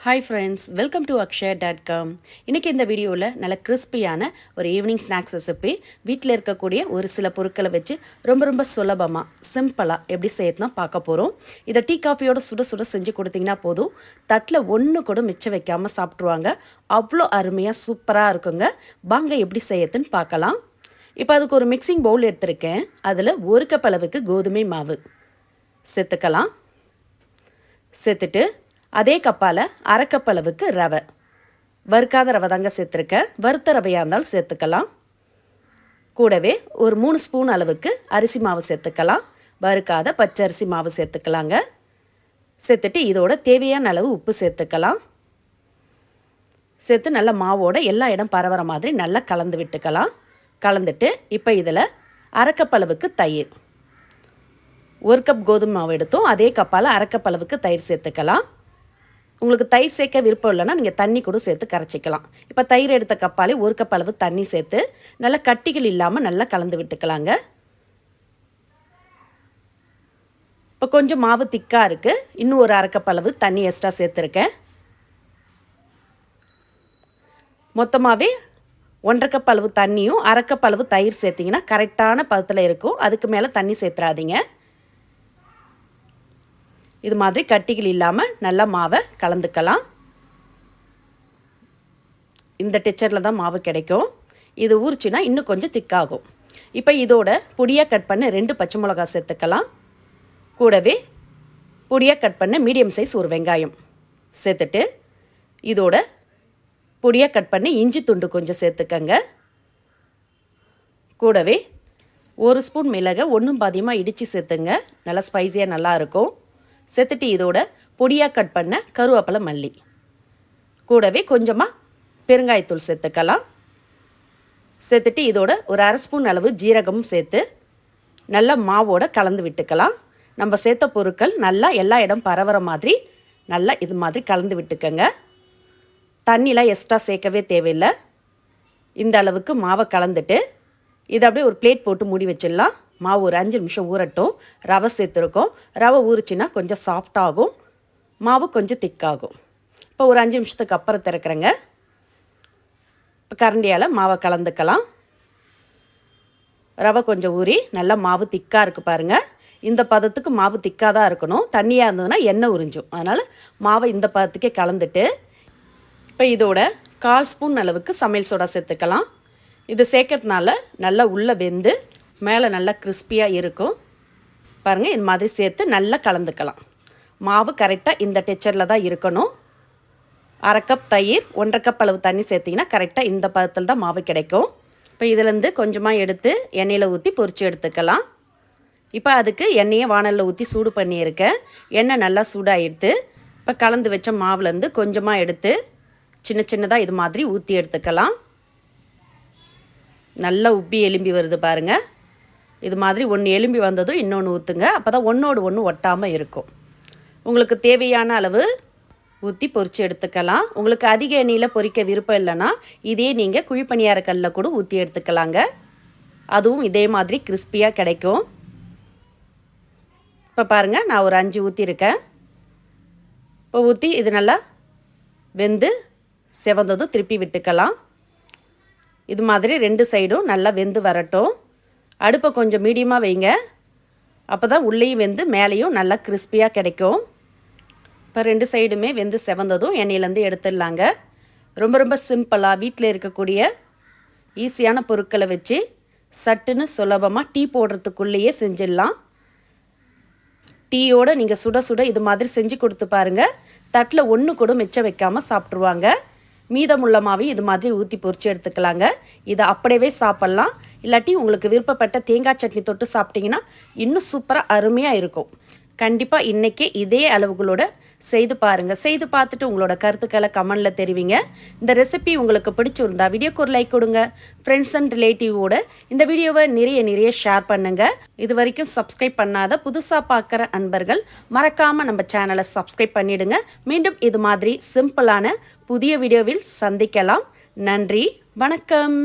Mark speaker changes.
Speaker 1: Hi friends welcome to Akshaya dot com இன்றைக்கி இந்த வீடியோவில் நல்ல கிறிஸ்பியான ஒரு ஈவினிங் ஸ்நாக்ஸ் ரெசிபி வீட்டில் இருக்கக்கூடிய ஒரு சில பொருட்களை வச்சு ரொம்ப ரொம்ப சுலபமாக சிம்பிளாக எப்படி செய்யறதுனா பார்க்க போகிறோம் இதை டீ காஃபியோட சுட சுட செஞ்சு கொடுத்தீங்கன்னா போதும். தட்டில் ஒன்று கூட மிச்சம் வைக்காமல் சாப்பிட்ருவாங்க அவ்வளோ அருமையாக சூப்பராக இருக்குங்க. வாங்க எப்படி செய்யறதுன்னு பார்க்கலாம். இப்போ அதுக்கு ஒரு மிக்சிங் பவுல் எடுத்திருக்கேன். அதில் ஒரு கப் அளவுக்கு கோதுமை மாவு. சேர்த்துக்கலாம். சேர்த்துட்டு அதே கப்பால் அரைக்கப்பளவுக்கு ரவை. வறுக்காத ரவை தாங்க சேர்த்துருக்கேன் வறுத்த ரவையாக இருந்தாலும் சேர்த்துக்கலாம். கூடவே ஒரு மூணு ஸ்பூன் அளவுக்கு அரிசி மாவு சேர்த்துக்கலாம். வறுக்காத பச்சரிசி மாவு சேர்த்துக்கலாங்க. சேர்த்துட்டு இதோட தேவையான அளவு உப்பு சேர்த்துக்கலாம். சேர்த்து நல்லா மாவோட எல்லா இடம் பரவற மாதிரி நல்லா கலந்து விட்டுக்கலாம். கலந்துட்டு இப்போ இதில் அரைக்கப்பளவுக்கு தயிர். ஒரு கப் கோதுமை மாவு எடுத்தோம். அதே கப்பால் அரைக்கப்பளவுக்கு தயிர் சேர்த்துக்கலாம். உங்களுக்கு தயிர் சேர்க்க விருப்பம் இல்லைன்னா நீங்கள் தண்ணி கூட சேர்த்து கரைச்சிக்கலாம். இப்போ தயிர் எடுத்த கப்பாலே ஒரு கப் அளவு தண்ணி சேர்த்து நல்லா கட்டிகள் இல்லாமல் நல்லா கலந்து விட்டுக்கலாங்க. இப்போ கொஞ்சம் மாவு திக்காக இருக்குது இன்னும் ஒரு அரைக்கப் அளவு தண்ணி எக்ஸ்ட்ரா சேர்த்துருக்கேன். மொத்தமாகவே ஒன்றரை கப் அளவு தண்ணியும் அரைக்கப் அளவு தயிர் சேர்த்திங்கன்னா கரெக்டான பதத்தில் இருக்கும். அதுக்கு மேலே தண்ணி சேர்த்துறாதீங்க. இது மாதிரி கட்டிகள் இல்லாமல் நல்லா மாவை கலந்துக்கலாம். இந்த டெச்சரில் தான் மாவு கிடைக்கும். இது ஊறிச்சுன்னா இன்னும் கொஞ்சம் திக்காகும். இப்போ இதோட பொடியாக கட் பண்ண ரெண்டு பச்சை மிளகா சேர்த்துக்கலாம். கூடவே பொடியாக கட் பண்ண மீடியம் சைஸ் ஒரு வெங்காயம் சேர்த்துட்டு இதோட பொடியாக கட் பண்ணி இஞ்சி துண்டு கொஞ்சம் சேர்த்துக்கங்க. கூடவே ஒரு ஸ்பூன் மிளகை ஒன்றும் பாதியமாக இடித்து சேர்த்துங்க. நல்லா ஸ்பைஸியாக நல்லாயிருக்கும் சேர்த்துட்டு இதோட பொடியாக கட் பண்ண கருவேப்பிலை மல்லி. கூடவே கொஞ்சமாக பெருங்காயத்தூள் சேர்த்துக்கலாம். சேர்த்துட்டு இதோட ஒரு அரை ஸ்பூன் அளவு ஜீரகமும் சேர்த்து நல்லா மாவோட கலந்து விட்டுக்கலாம். நம்ம சேர்த்த பொருட்கள் நல்லா எல்லா இடம் பரவுற மாதிரி நல்லா இது மாதிரி கலந்து விட்டுக்கங்க. தண்ணிலாம் எக்ஸ்ட்ரா சேர்க்கவே தேவையில்லை. இந்த அளவுக்கு மாவை கலந்துட்டு இதை அப்படியே ஒரு பிளேட் போட்டு மூடி வச்சிடலாம். மாவு ஒரு அஞ்சு நிமிஷம் ஊறட்டும். ரவை சேர்த்துருக்கோம். ரவை ஊறிச்சின்னா கொஞ்சம் சாஃப்டாகும் மாவு கொஞ்சம் திக்காகும் இப்போ ஒரு அஞ்சு நிமிஷத்துக்கு அப்புறம் திறக்கிறேங்க. இப்போ கரண்டியால் மாவை கலந்துக்கலாம். ரவை கொஞ்சம் ஊறி நல்லா மாவு திக்காக இருக்குது பாருங்கள் இந்த பதத்துக்கு மாவு திக்காக தான் இருக்கணும். தண்ணியாக இருந்ததுன்னா எண்ணெய் உறிஞ்சும். அதனால் மாவை இந்த பதத்துக்கே கலந்துட்டு இப்போ இதோட கால் ஸ்பூன் அளவுக்கு சமையல் சோடா சேர்த்துக்கலாம். இது சேர்க்கறதுனால நல்லா உள்ளே வெந்து மேலே நல்லா கிறிஸ்பியாக இருக்கும். பாருங்கள் இது மாதிரி சேர்த்து நல்லா கலந்துக்கலாம். மாவு கரெக்டாக இந்த டெச்சரில் தான் இருக்கணும். அரை கப் தயிர் ஒன்றரை கப் அளவு தண்ணி சேர்த்திங்கன்னா கரெக்டாக இந்த பதத்தில் தான் மாவு கிடைக்கும். இப்போ இதிலேருந்து கொஞ்சமாக எடுத்து எண்ணெயில் ஊற்றி பொறிச்சு எடுத்துக்கலாம். இப்போ அதுக்கு எண்ணெயை வானலில் ஊற்றி சூடு பண்ணியிருக்கேன். எண்ணெய் நல்லா சூடாகிடுத்து இப்போ கலந்து வச்ச மாவுலேருந்து கொஞ்சமாக எடுத்து சின்ன சின்னதாக இது மாதிரி ஊற்றி எடுத்துக்கலாம். நல்லா உப்பி எலும்பி வருது பாருங்கள் இது மாதிரி ஒன்று எலும்பி வந்ததும் இன்னொன்று ஊற்றுங்க அப்போ தான் ஒன்றோடு ஒன்று ஒட்டாமல் இருக்கும். உங்களுக்கு தேவையான அளவு ஊற்றி பொறிச்சு எடுத்துக்கலாம். உங்களுக்கு அதிக எண்ணெயில் பொறிக்க விருப்பம் இல்லைன்னா இதே நீங்கள் குழிப்பணியார கல்லில் கூட ஊற்றி எடுத்துக்கலாங்க. அதுவும் இதே மாதிரி கிறிஸ்பியாக கிடைக்கும். இப்போ பாருங்கள் நான் ஒரு அஞ்சு ஊற்றிருக்கேன் இப்போ ஊற்றி இது நல்லா வெந்து செவந்ததும் திருப்பி விட்டுக்கலாம். இது மாதிரி ரெண்டு சைடும் நல்லா வெந்து வரட்டும். அடுப்பை கொஞ்சம் மீடியமாக வைங்க. அப்போ தான் உள்ளேயும் வெந்து மேலேயும் நல்லா கிறிஸ்பியாக கிடைக்கும். இப்போ ரெண்டு சைடுமே வெந்து செவந்ததும் எண்ணெயிலேருந்து எடுத்துடலாங்க. ரொம்ப ரொம்ப சிம்பிளாக வீட்டில் இருக்கக்கூடிய ஈஸியான பொருட்களை வச்சு சட்டுன்னு சுலபமாக டீ போடுறதுக்குள்ளேயே செஞ்சிடலாம். டீயோடு நீங்கள் சுட சுட இது மாதிரி செஞ்சு கொடுத்து பாருங்கள் தட்டில் ஒன்று கூட மிச்சம் வைக்காமல் சாப்பிட்ருவாங்க மீதமுள்ளமாவே இது மாதிரி ஊற்றி பொறிச்சு எடுத்துக்கலாங்க. இதை அப்படியே சாப்பிட்லாம். இல்லாட்டி உங்களுக்கு விருப்பப்பட்ட தேங்காய் சட்னி தொட்டு சாப்பிட்டிங்கன்னா இன்னும் சூப்பராக அருமையாக இருக்கும். கண்டிப்பாக இன்றைக்கே இதே அளவுகளோட செய்து பாருங்கள் செய்து பார்த்துட்டு உங்களோட கருத்துக்களை கமெண்டில் தெரிவிங்க. இந்த ரெசிபி உங்களுக்கு பிடிச்சிருந்தா வீடியோக்கு ஒரு லைக் கொடுங்க. ஃப்ரெண்ட்ஸ் அண்ட் ரிலேட்டிவோட இந்த வீடியோவை நிறைய நிறைய ஷேர் பண்ணுங்கள் இது வரைக்கும் சப்ஸ்கிரைப் பண்ணாத புதுசாக பார்க்குற அன்பர்கள் மறக்காமல் நம்ம சேனலை சப்ஸ்கிரைப் பண்ணிவிடுங்க மீண்டும் இது மாதிரி சிம்பிளான புதிய வீடியோவில் சந்திக்கலாம். நன்றி வணக்கம்.